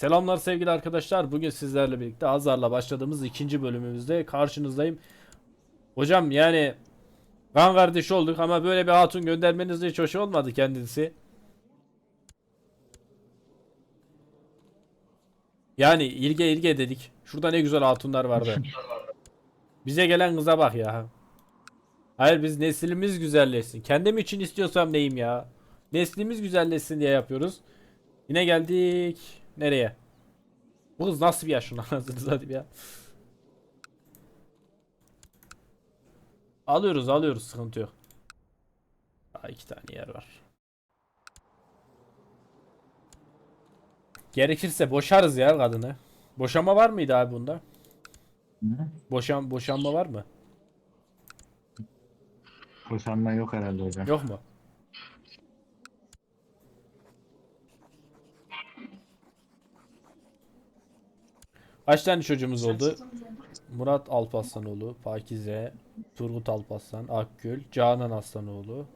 Selamlar sevgili arkadaşlar. Bugün sizlerle birlikte Hazar'la başladığımız ikinci bölümümüzde karşınızdayım. Hocam yani kan kardeş olduk ama böyle bir hatun göndermeniz de hiç hoş olmadı kendisi. Yani ilge ilge dedik. Şurada ne güzel hatunlar vardı. Bize gelen kıza bak ya. Hayır biz neslimiz güzelleşsin. Kendim için istiyorsam neyim ya. Neslimiz güzelleşsin diye yapıyoruz. Yine geldik. Nereye? Bu kız nasıl bir yaş şuna anasını satayım ya. Alıyoruz alıyoruz sıkıntı yok. Daha iki tane yer var. Gerekirse boşarız ya kadını. Boşama var mıydı abi bunda? Boşan boşanma var mı? Boşanma yok herhalde hocam. Yok mu? Kaç tane çocuğumuz oldu? Murat Alpaslanoğlu, Pakize, Turgut Alpaslan, Akgül, Canan Aslanoğlu.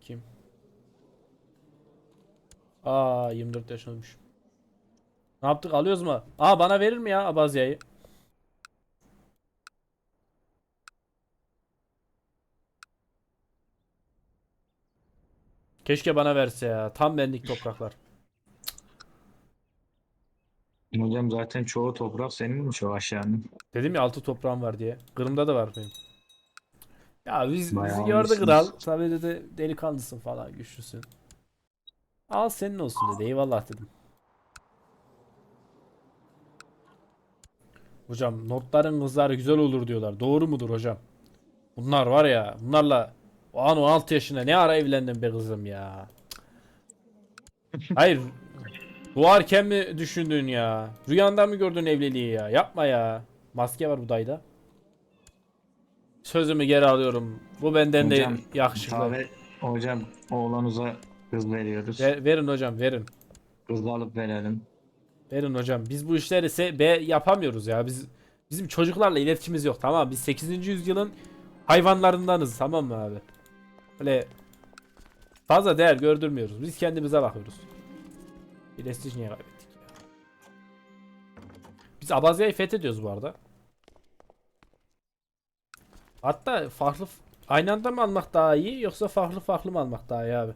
Kim? Aa 24 yaş olmuş. Ne yaptık alıyoruz mu? Aa bana verir mi ya Abazya'yı? Keşke bana verse ya. Tam benlik topraklar. Hocam zaten çoğu toprak senin mi çoğu aşağının? Dedim ya altı toprağım var diye. Kırım'da da var benim. Ya biz, Bayağı bizi gördü almışsınız. kral. Tabii dedi delikanlısın falan güçlüsün. Al senin olsun dedi. Eyvallah dedim. Hocam notların kızları güzel olur diyorlar. Doğru mudur hocam? Bunlar var ya bunlarla o an 16 yaşında ne ara evlendin be kızım ya. Hayır. Doğarken mi düşündün ya? Rüyanda mı gördün evliliği ya? Yapma ya. Maske var bu dayda. Sözümü geri alıyorum. Bu benden Hocam, de yakışıklı. Kahve hocam oğlanıza kız veriyoruz. Ver- verin hocam verin. Kız alıp verelim. Verin hocam. Biz bu işleri se be yapamıyoruz ya. Biz bizim çocuklarla iletişimimiz yok tamam? Biz 8. yüzyılın hayvanlarındanız tamam mı abi? Öyle fazla değer gördürmüyoruz. Biz kendimize bakıyoruz. Prestij niye kaybettik ya? Biz Abazya'yı fethediyoruz bu arada. Hatta farklı aynı anda mı almak daha iyi yoksa farklı farklı mı almak daha iyi abi?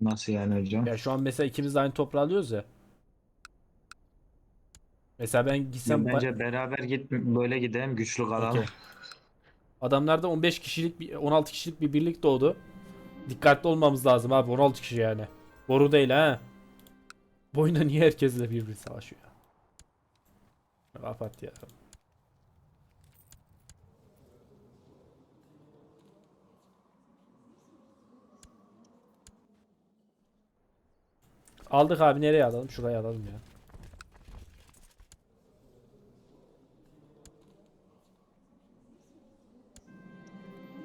Nasıl yani hocam? Ya şu an mesela ikimiz de aynı toprağı alıyoruz ya. Mesela ben gitsem Bence beraber git böyle gidelim güçlü kalalım. Okey. adamlarda 15 kişilik bir 16 kişilik bir birlik doğdu. Dikkatli olmamız lazım abi 16 kişi yani. Boru değil ha. Bu oyunda niye herkesle birbiri savaşıyor? Kapat ya. Aldık abi nereye alalım? Şuraya alalım ya.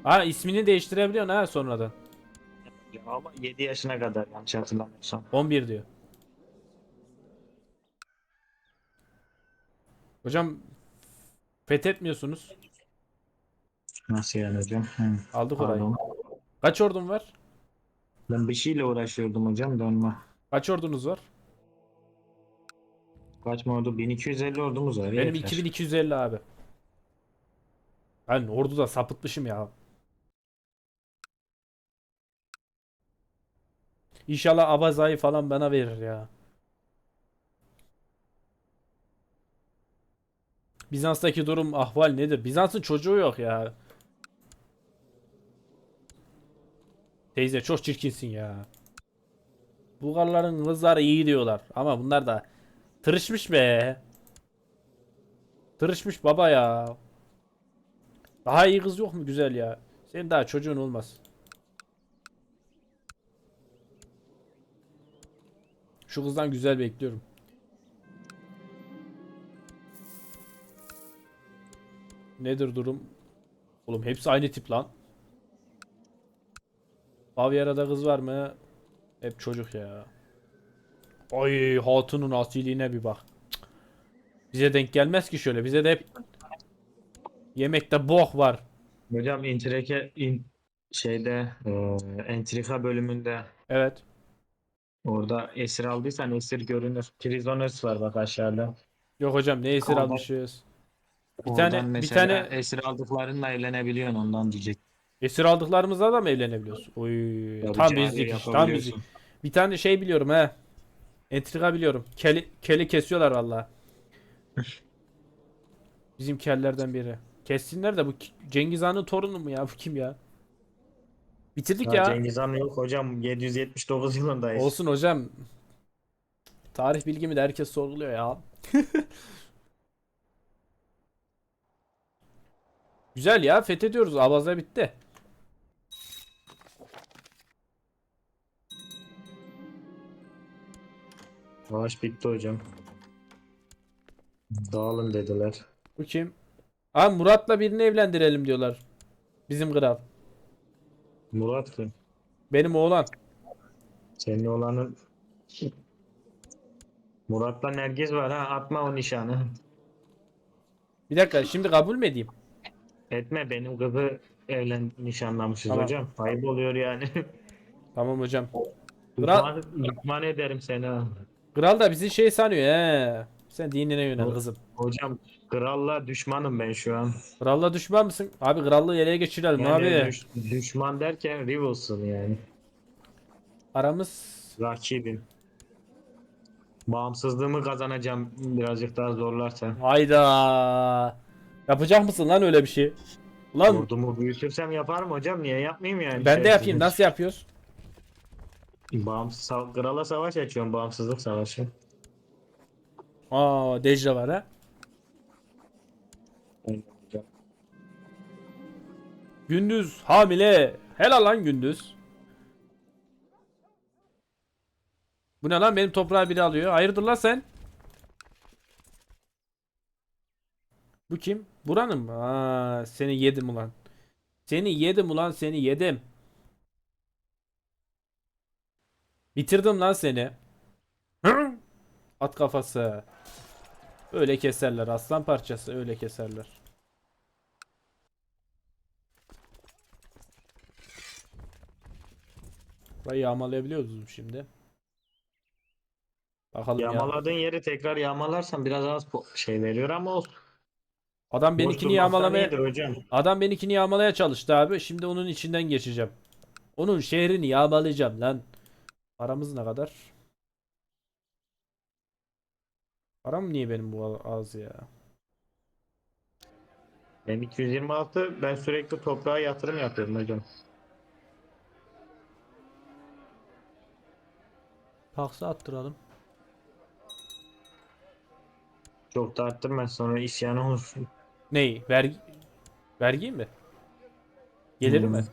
Ha ismini değiştirebiliyorsun ha sonradan. Ya Ama 7 yaşına kadar yanlış hatırlamıyorsam. 11 diyor. Hocam fethetmiyorsunuz. Nasıl yani hocam? Hı. Aldık orayı. Pardon. Kaç ordun var? Ben bir şeyle uğraşıyordum hocam da onunla. Kaç ordunuz var? Kaç mı oldu? 1250 ordumuz var. Benim yeter. 2250 abi. Ben orduda sapıtmışım ya. İnşallah Abazay'ı falan bana verir ya. Bizans'taki durum ahval nedir? Bizans'ın çocuğu yok ya. Teyze çok çirkinsin ya. Bulgarların kızları iyi diyorlar ama bunlar da tırışmış be. Tırışmış baba ya. Daha iyi kız yok mu güzel ya? Senin daha çocuğun olmaz. Şu kızdan güzel bekliyorum. Nedir durum? Oğlum hepsi aynı tip lan. Bavyera'da kız var mı? Hep çocuk ya. Ay hatunun asiliğine bir bak. Cık. Bize denk gelmez ki şöyle. Bize de hep yemekte bok var. Hocam intrike in, şeyde e, entrika bölümünde Evet. Orada esir aldıysan esir görünür. Prisoners var bak aşağıda. Yok hocam ne esir Oradan- almışız. Bir Oradan tane- bir mesela tane- esir aldıklarınla evlenebiliyorsun ondan diyecek. Esir aldıklarımızla da mı evlenebiliyoruz? Oy Tabii tam cariye bizlik iş, tam yapabiliyorsun. bizlik. Bir tane şey biliyorum he. Entrika biliyorum. Keli, keli kesiyorlar valla. Bizim kellerden biri. Kessinler de bu ki- Cengiz Han'ın torunu mu ya? Bu kim ya? Bitirdik Ha, ya. Cengiz Han yok hocam 779 yılındayız. Olsun hocam. Tarih bilgimi de herkes sorguluyor ya. Güzel ya fethediyoruz. Abaza bitti. Savaş bitti hocam. Dağılın dediler. Bu kim? Aa Murat'la birini evlendirelim diyorlar. Bizim kral. Murat kim? Benim oğlan. Senin olanın Murat'la Nergiz var ha atma o nişanı. Bir dakika şimdi kabul mü edeyim? Etme benim kızı evlen nişanlamışız Tamam. hocam. Ayıp oluyor yani. Tamam hocam. Kral, lütfen ederim seni ha. kral da bizi şey sanıyor he. Sen dinine yönel kızım. Hocam kralla düşmanım ben şu an. Kralla düşman mısın? Abi krallığı ele geçirelim Yani abi. düş- düşman derken rivalsın yani. Aramız Rakibim. Bağımsızlığımı kazanacağım birazcık daha zorlarsa. Hayda. Yapacak mısın lan öyle bir şey? Lan Ordumu büyütürsem yaparım hocam. Niye yapmayayım yani? ben de yapayım. Şerefsizim. Nasıl yapıyoruz? Bağımsız, sa- krala savaş açıyorum. Bağımsızlık savaşı. Aa Dejra var ha. Gündüz hamile. Helal lan Gündüz. Bu ne lan benim toprağı biri alıyor. Hayırdır lan sen? Bu kim? Buranın mı? Aa, seni yedim ulan. Seni yedim ulan seni yedim. Bitirdim lan seni. At kafası. Öyle keserler aslan parçası öyle keserler. Burayı yağmalayabiliyoruz şimdi? Bakalım ya. Yağmaladığın yeri tekrar yağmalarsan biraz az po- şey veriyor ama olsun. Adam Boş benimkini durmaktan yağmalamaya iyidir hocam. Adam benimkini yağmalaya çalıştı abi. Şimdi onun içinden geçeceğim. Onun şehrini yağmalayacağım lan. Paramız ne kadar? Param niye benim bu az ya? Ben 226 ben sürekli toprağa yatırım yapıyorum hocam. Taksa attıralım. Çok da arttırma sonra isyan olursun. Ney? Vergi vergi mi? Gelir Hmm. mi?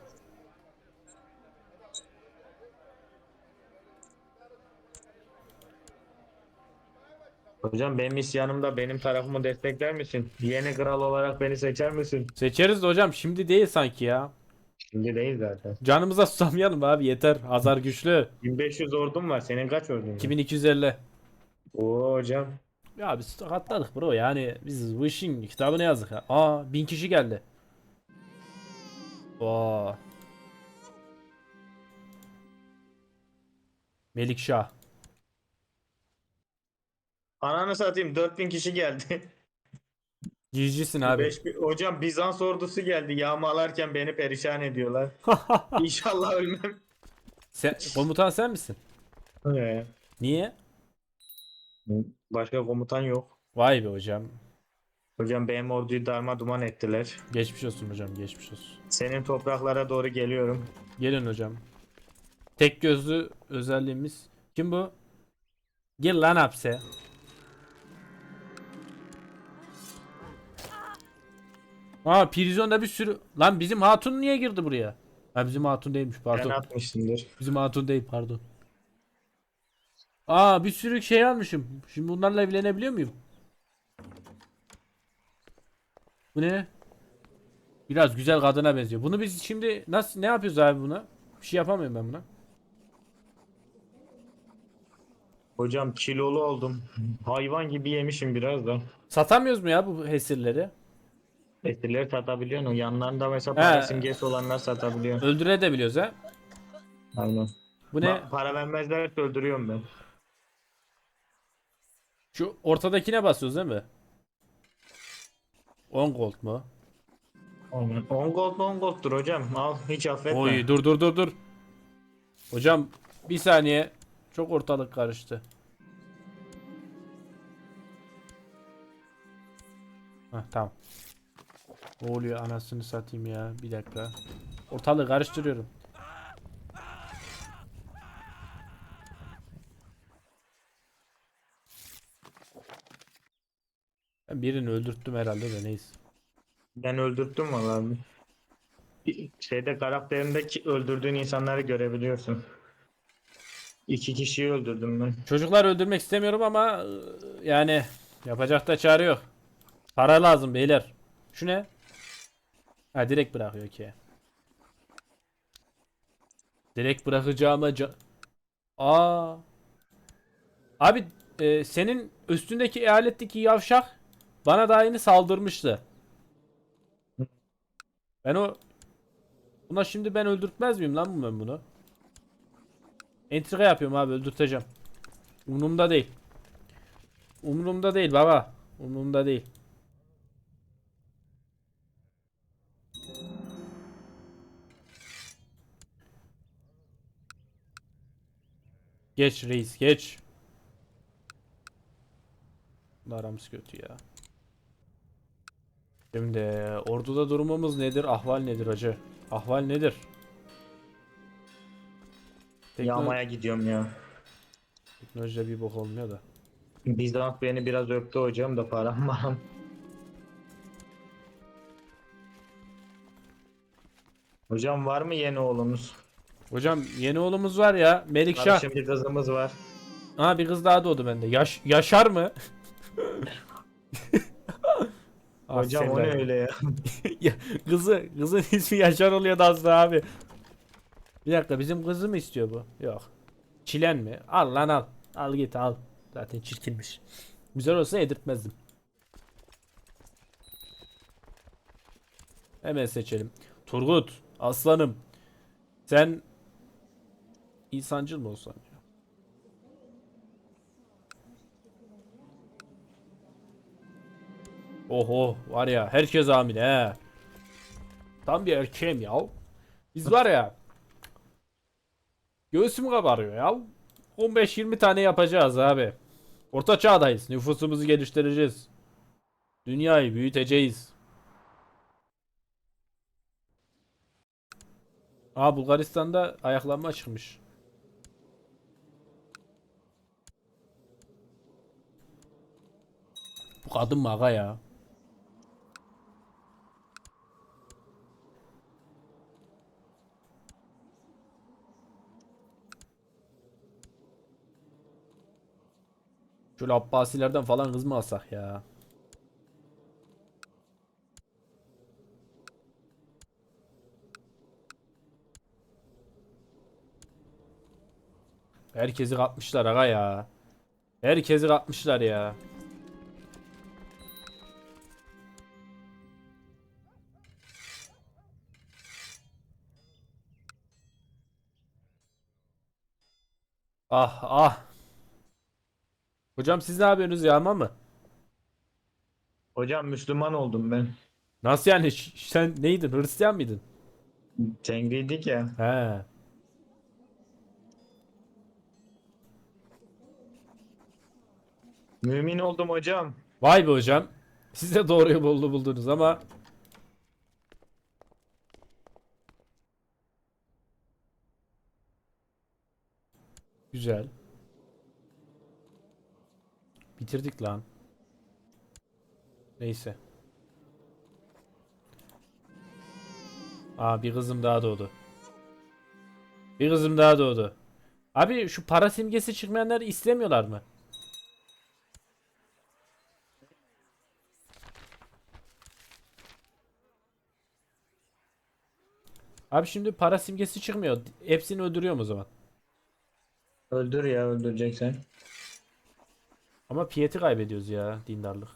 Hocam benim isyanımda benim tarafımı destekler misin? Yeni kral olarak beni seçer misin? Seçeriz de hocam. Şimdi değil sanki ya. Şimdi değil zaten. Canımıza susamayalım abi yeter. Hazar güçlü. 1500 ordum var. Senin kaç ordun var? 2250. Oo hocam. Ya biz katladık bro yani biz bu işin kitabını yazdık ha. Aa bin kişi geldi. Oo. Melikşah. Ananı satayım 4000 kişi geldi. GG'sin abi. 5000 Hocam Bizans ordusu geldi. Yağmalarken beni perişan ediyorlar. İnşallah ölmem. sen, komutan sen misin? Ee, Niye? Başka komutan yok. Vay be hocam. Hocam benim orduyu darma duman ettiler. Geçmiş olsun hocam geçmiş olsun. Senin topraklara doğru geliyorum. Gelin hocam. Tek gözlü özelliğimiz. Kim bu? Gir lan hapse. Aa prizyonda bir sürü. Lan bizim hatun niye girdi buraya? Ha bizim hatun değilmiş Ben pardon. atmışsındır. Bizim hatun değil pardon. Aa bir sürü şey almışım. Şimdi bunlarla evlenebiliyor muyum? Bu ne? Biraz güzel kadına benziyor. Bunu biz şimdi nasıl ne yapıyoruz abi buna? Bir şey yapamıyorum ben buna. Hocam kilolu oldum. Hayvan gibi yemişim biraz da. Satamıyoruz mu ya bu hesirleri? Esirleri satabiliyorsun. Yanlarında mesela He. para simgesi olanlar satabiliyor. Öldürebiliyoruz ha. Aynen. Bu ne? Ba- para vermezlerse öldürüyorum ben. Şu ortadakine basıyoruz değil mi? 10 gold mu? Aynen. 10 gold 10 gold'tur hocam. Al hiç affetme. Oy dur dur dur dur. Hocam bir saniye. Çok ortalık karıştı. Heh, tamam. Ne oluyor anasını satayım ya. Bir dakika. Ortalığı karıştırıyorum. Ben birini öldürttüm herhalde de neyse. Ben öldürttüm valla abi. Şeyde karakterindeki öldürdüğün insanları görebiliyorsun. İki kişiyi öldürdüm ben. Çocuklar öldürmek istemiyorum ama ıı, yani yapacak da çare yok. Para lazım beyler. Şu ne? Ha direkt bırakıyor ki. Direkt bırakacağıma ca- Aa. Abi e, senin üstündeki eyaletteki yavşak bana daha yeni saldırmıştı. Ben o Buna şimdi ben öldürtmez miyim lan ben bunu? Entrika yapıyorum abi öldürteceğim. Umurumda değil. Umurumda değil baba. Umurumda değil. Geç reis geç. Bunun Aramız kötü ya. Şimdi orduda durumumuz nedir? Ahval nedir hacı? Ahval nedir? Tekno- Yağmaya gidiyorum ya. Teknolojide bir bok olmuyor da. Bizans beni biraz öptü hocam da param var. Hocam var mı yeni oğlumuz? Hocam yeni oğlumuz var ya Melikşah. Kardeşim bir kızımız var. Ha bir kız daha doğdu bende. Yaş Yaşar mı? Ah, Hocam o ne öyle ya? Ya, kızı kızın ismi Yaşar oluyor da aslında abi. Bir dakika bizim kızı mı istiyor bu? Yok. Çilen mi? Al lan al. Al git al. Zaten çirkinmiş. Güzel olsa yedirtmezdim. Hemen seçelim. Turgut, aslanım. Sen insancıl mı olsan? Oho var ya herkes hamile he. Tam bir erkeğim ya. Biz var ya. Göğsüm kabarıyor ya. 15-20 tane yapacağız abi. Orta çağdayız. Nüfusumuzu geliştireceğiz. Dünyayı büyüteceğiz. Aa Bulgaristan'da ayaklanma çıkmış. Bu kadın mı aga ya? Şöyle Abbasilerden falan kız mı alsak ya? Herkesi katmışlar aga ya. Herkesi katmışlar ya. Ah ah. Hocam siz ne yapıyorsunuz yağma mı? Hocam Müslüman oldum ben. Nasıl yani? Ş- sen neydin? Hristiyan mıydın? Tengriydik ya. He. Mümin oldum hocam. Vay be hocam. Siz de doğruyu buldu buldunuz ama Güzel. Bitirdik lan. Neyse. Aa bir kızım daha doğdu. Bir kızım daha doğdu. Abi şu para simgesi çıkmayanları istemiyorlar mı? Abi şimdi para simgesi çıkmıyor. Hepsini öldürüyorum o zaman. Öldür ya öldüreceksen. Ama piyeti kaybediyoruz ya dindarlık.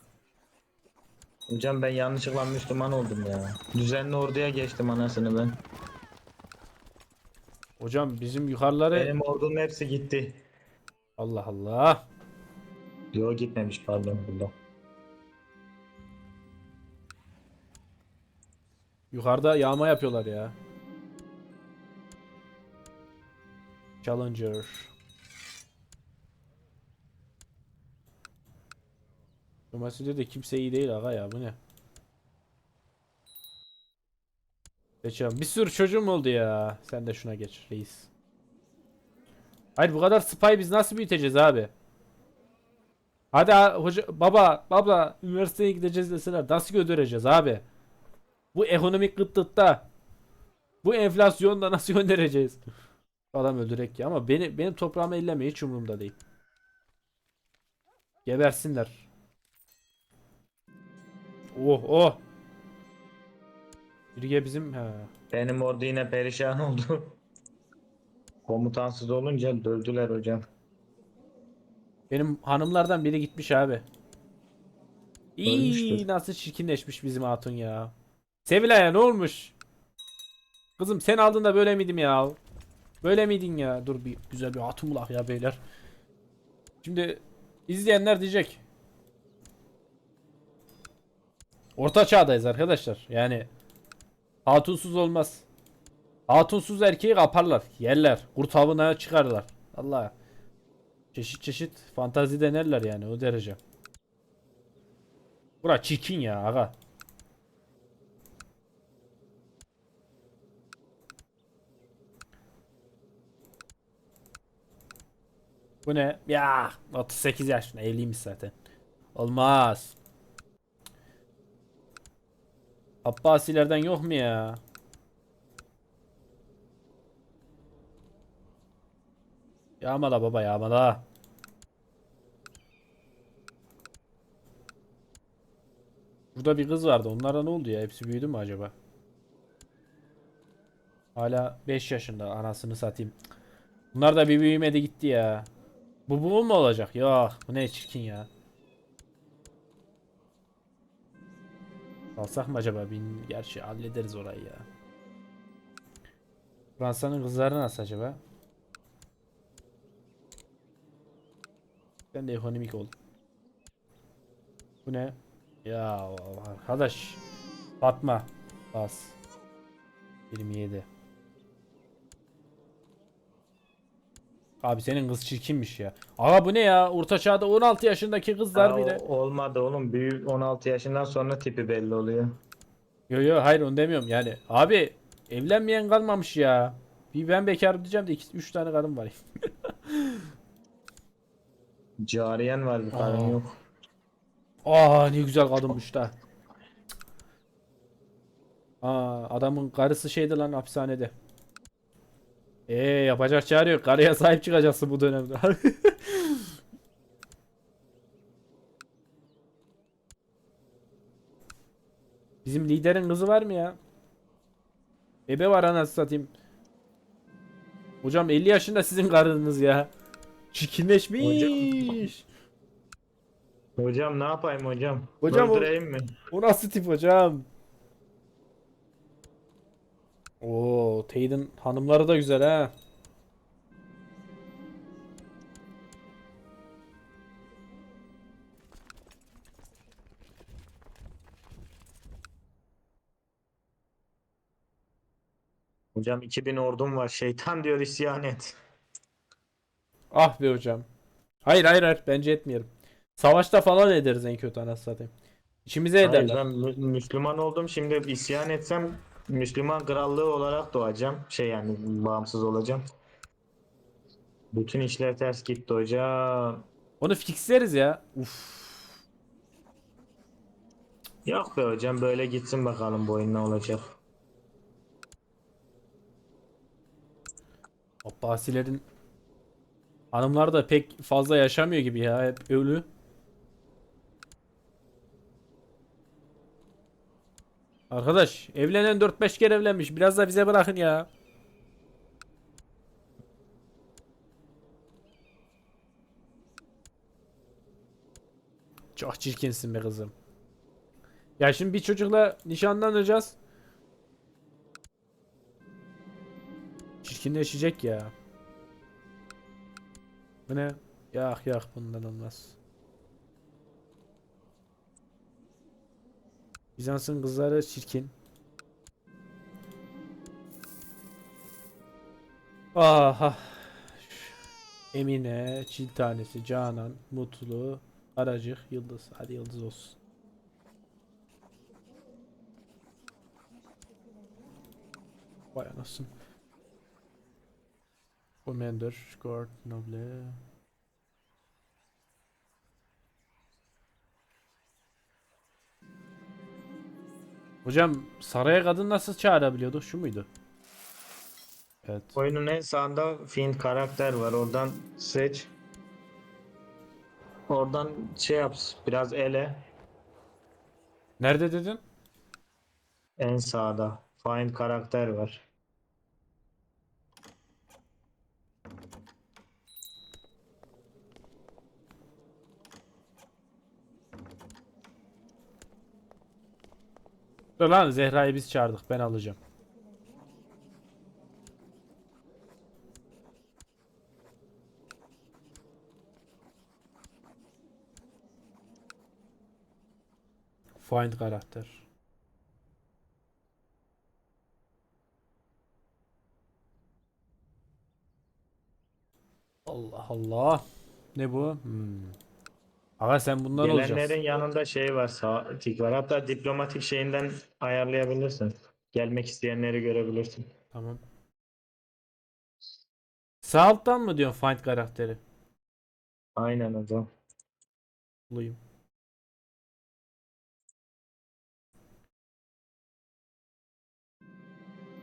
Hocam ben yanlışlıkla Müslüman oldum ya. Düzenli orduya geçtim anasını ben. Hocam bizim yukarıları Benim ordunun hepsi gitti. Allah Allah. Yo gitmemiş pardon burada. Yukarıda yağma yapıyorlar ya. Challenger. Domates'de de kimse iyi değil aga ya bu ne? Geçelim. Bir sürü çocuğum oldu ya. Sen de şuna geç reis. Hayır bu kadar spy biz nasıl büyüteceğiz abi? Hadi ha- hoca baba baba üniversiteye gideceğiz deseler nasıl göndereceğiz abi? Bu ekonomik kıtlıkta bu enflasyonda nasıl göndereceğiz? Adam öldürek ya ama beni benim toprağımı elleme hiç umurumda değil. Gebersinler. Oh oh. Birge bizim he. Benim ordu yine perişan oldu. Komutansız olunca dövdüler hocam. Benim hanımlardan biri gitmiş abi. İyi nasıl çirkinleşmiş bizim hatun ya. Sevilay'a ne olmuş? Kızım sen aldığında böyle miydim ya? Böyle miydin ya? Dur bir güzel bir hatun bulak ya beyler. Şimdi izleyenler diyecek. Orta çağdayız arkadaşlar. Yani hatunsuz olmaz. Hatunsuz erkeği kaparlar, yerler, kurt avına çıkarlar. Allah. Çeşit çeşit fantazi denerler yani o derece. Bura çirkin ya aga. Bu ne? Ya 38 yaşında evliymiş zaten. Olmaz. Abbasilerden yok mu ya? Yağmala baba yağmala. Burada bir kız vardı. Onlara ne oldu ya? Hepsi büyüdü mü acaba? Hala 5 yaşında anasını satayım. Bunlar da bir büyümedi gitti ya. Bu bu mu olacak? Yok. Bu ne çirkin ya. Alsak mı acaba? Bin... Gerçi hallederiz orayı ya. Fransa'nın kızları nasıl acaba? Ben de ekonomik ol. Bu ne? Ya arkadaş. Fatma. Bas. 27. Abi senin kız çirkinmiş ya. Aga bu ne ya? Orta çağda 16 yaşındaki kızlar Aa, bile. olmadı oğlum. Büyük 16 yaşından sonra tipi belli oluyor. Yo yo hayır onu demiyorum yani. Abi evlenmeyen kalmamış ya. Bir ben bekarım diyeceğim de 3 tane kadın var. Cariyen var bir karın Aa. yok. Aa ne güzel kadınmış da. Aa adamın karısı şeydi lan hapishanede. Ee yapacak çare yok. Karıya sahip çıkacaksın bu dönemde. Bizim liderin kızı var mı ya? Ebe var anasını satayım. Hocam 50 yaşında sizin karınız ya. Çirkinleşmiş. Hocam ne yapayım hocam? Hocam o-? O nasıl tip hocam? Oo, Tade'in hanımları da güzel ha. Hocam 2000 ordum var. Şeytan diyor isyan et. Ah be hocam. Hayır hayır hayır bence etmeyelim. Savaşta falan ederiz en kötü anasını satayım. İçimize Hayır, ederler. ben Mü- Müslüman oldum. Şimdi isyan etsem Müslüman krallığı olarak doğacağım. Şey yani bağımsız olacağım. Bütün işler ters gitti hocam. Onu fixleriz ya. Uf. Yok be hocam böyle gitsin bakalım bu oyun ne olacak. Abbasilerin hanımlar da pek fazla yaşamıyor gibi ya. Hep ölü. Arkadaş evlenen 4-5 kere evlenmiş. Biraz da bize bırakın ya. Çok çirkinsin be kızım. Ya şimdi bir çocukla nişanlanacağız. Çirkinleşecek ya. Bu ne? Yak yak bundan olmaz. Bizans'ın kızları çirkin. Aha. Emine, çil tanesi, Canan, Mutlu, Aracık, Yıldız. Hadi Yıldız olsun. Vay anasın. Commander, Guard, Noble. Hocam saraya kadın nasıl çağırabiliyorduk? Şu muydu? Evet. Oyunun en sağında Fiend karakter var. Oradan seç. Oradan şey yap. Biraz ele. Nerede dedin? En sağda. Find karakter var. Dur lan Zehra'yı biz çağırdık. Ben alacağım. Find karakter. Allah Allah. Ne bu? Hmm. Aga sen bundan Gelenlerin olacaksın. yanında şey var. Sağ tik var. Hatta diplomatik şeyinden ayarlayabilirsin. Gelmek isteyenleri görebilirsin. Tamam. Sağ alttan mı diyorsun find karakteri? Aynen hocam. Bulayım.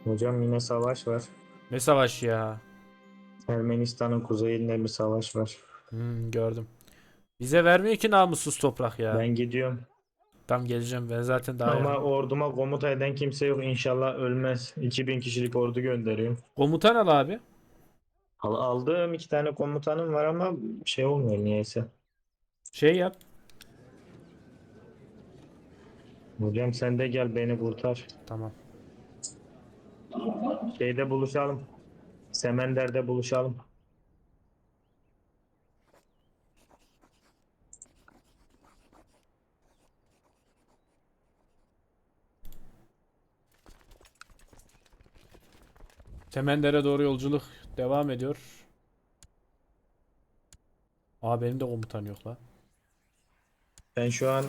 Hocam yine savaş var. Ne savaş ya? Ermenistan'ın kuzeyinde bir savaş var. Hmm, gördüm. Bize vermiyor ki namussuz toprak ya. Ben gidiyorum. Tam geleceğim ben zaten daha Ama yakın. orduma komuta eden kimse yok. İnşallah ölmez. 2000 kişilik ordu gönderiyorum. Komutan al abi. Al- Aldığım iki tane komutanım var ama şey olmuyor niyeyse. Şey yap. Hocam sen de gel beni kurtar. Tamam. Şeyde buluşalım. Semender'de buluşalım. Temender'e doğru yolculuk devam ediyor. Aa benim de komutan yok la. Ben şu an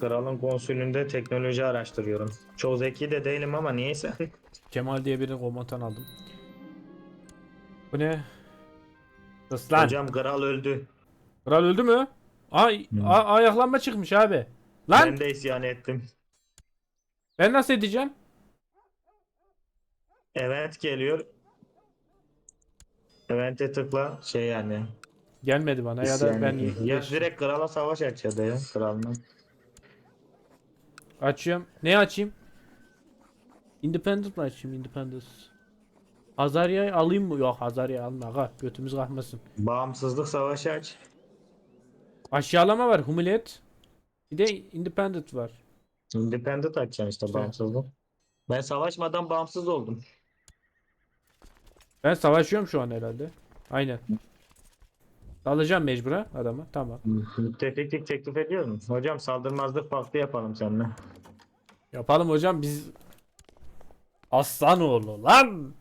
kralın konsülünde teknoloji araştırıyorum. Çok zeki de değilim ama niyeyse. Kemal diye birini komutan aldım. Bu ne? Sus lan. Hocam kral öldü. Kral öldü mü? Ay, Hmm. ayaklanma çıkmış abi. Lan Ben de isyan ettim. ben nasıl edeceğim? Evet geliyor. Event'e tıkla şey yani. Gelmedi bana ya da isyan ben ya direkt krala savaş aç ya da ya kralına. açıyorum. Ne açayım? Independent mı açayım? Independence. Hazarya'yı alayım mı? Yok Hazarya'yı alma. Aga, götümüz kalkmasın. Bağımsızlık savaşı aç. Aşağılama var. Humiliate. Bir de Independent var. Independent açacaksın işte bağımsızlık. Ben savaşmadan bağımsız oldum. Ben savaşıyorum şu an herhalde. Aynen. Alacağım mecbura adamı. Tamam. Müttefiklik teklif ediyorum. Hocam saldırmazlık paktı yapalım seninle. Yapalım hocam biz Aslan oğlu lan.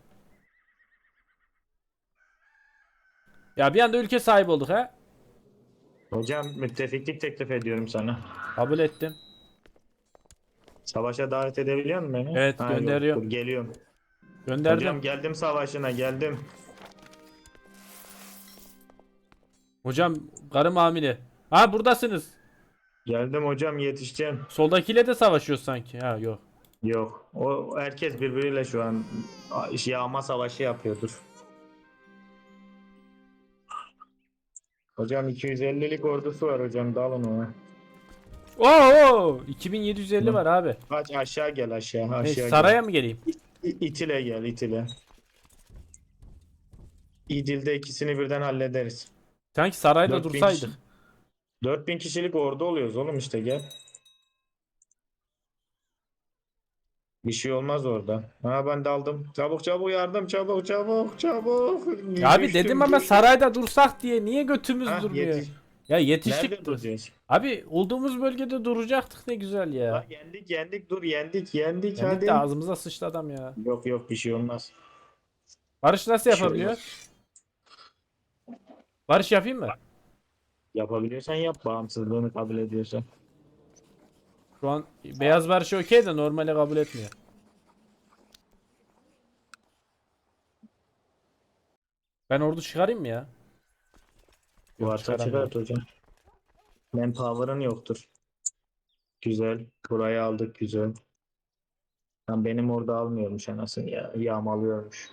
Ya bir anda ülke sahibi olduk ha. Hocam müttefiklik teklif ediyorum sana. Kabul ettim. Savaşa davet edebiliyor musun beni? Evet, yok, gönderiyorum. dur, geliyorum. Gönderdim. Hocam geldim savaşına geldim. Hocam karım hamile. Ha buradasınız. Geldim hocam yetişeceğim. Soldakiyle de savaşıyoruz sanki. Ha yok. Yok. O herkes birbiriyle şu an yağma savaşı yapıyordur. Hocam 250'lik ordusu var hocam dalın ona. Oo, 2750 var abi. Kaç aşağı gel aşağı aşağı saraya mı geleyim? İtile gel itile. İdil'de ikisini birden hallederiz. Sanki sarayda 4000 dursaydık. kişi. 4000 kişilik ordu oluyoruz oğlum işte gel. Bir şey olmaz orada. Ha ben daldım. Çabuk çabuk yardım çabuk çabuk çabuk. Ya abi Düştüm, dedim ama düştüm. sarayda dursak diye niye götümüz Ha, durmuyor? yetiş- Ya yetiştik. Nerede dur. duracağız? Abi olduğumuz bölgede duracaktık ne güzel ya. Ha, yendik yendik dur yendik yendik Yendik hadi. de ağzımıza sıçtı adam ya. Yok yok bir şey olmaz. Barış nasıl şey yapabiliyor? Barış yapayım mı? Yapabiliyorsan yap bağımsızlığını kabul ediyorsan. Şu an beyaz barış okey de normale kabul etmiyor. Ben ordu çıkarayım mı ya? Varsa çıkart hocam. Manpower'ın yoktur. Güzel. Burayı aldık güzel. Lan benim orada almıyormuş anasını ya. Yağmalıyormuş.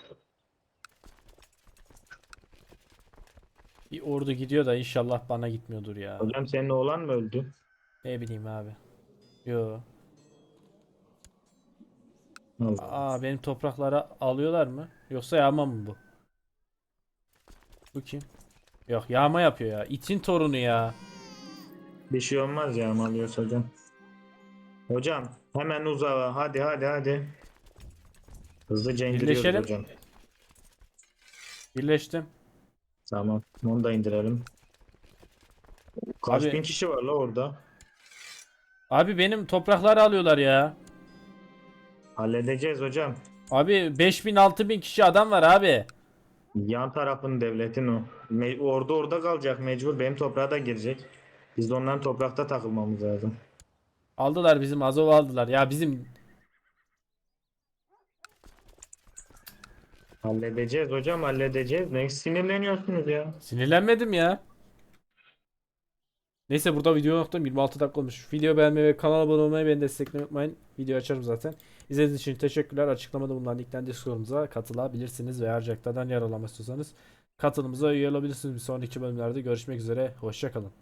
Bir ordu gidiyor da inşallah bana gitmiyordur ya. Hocam senin oğlan mı öldü? Ne bileyim abi. Yo. Allah. Aa benim topraklara alıyorlar mı? Yoksa yağma mı bu? Bu kim? Yok yağma yapıyor ya. İtin torunu ya. Bir şey olmaz yağmalıyorsa hocam. Hocam hemen uzağa. Hadi hadi hadi. Hızlıca indiriyoruz Birleşelim. hocam. Birleştim. Tamam. Onu da indirelim. Kaç Abi- bin kişi var la orada? Abi benim toprakları alıyorlar ya. Halledeceğiz hocam. Abi 5000 6000 kişi adam var abi. Yan tarafın devletin o. Me- orada orada kalacak mecbur. Benim toprağa da girecek. Biz de onların toprakta takılmamız lazım. Aldılar bizim Azov aldılar. Ya bizim Halledeceğiz hocam halledeceğiz. Ne sinirleniyorsunuz ya? sinirlenmedim ya. Neyse burada video noktam 26 dakika olmuş. Video beğenmeyi ve kanala abone olmayı beni desteklemeyi unutmayın. Video açarım zaten. İzlediğiniz için teşekkürler. Açıklamada bulunan linkten Discord'umuza katılabilirsiniz ve harcaklardan yararlanmak istiyorsanız katılımıza üye olabilirsiniz. Bir sonraki bölümlerde görüşmek üzere. Hoşçakalın.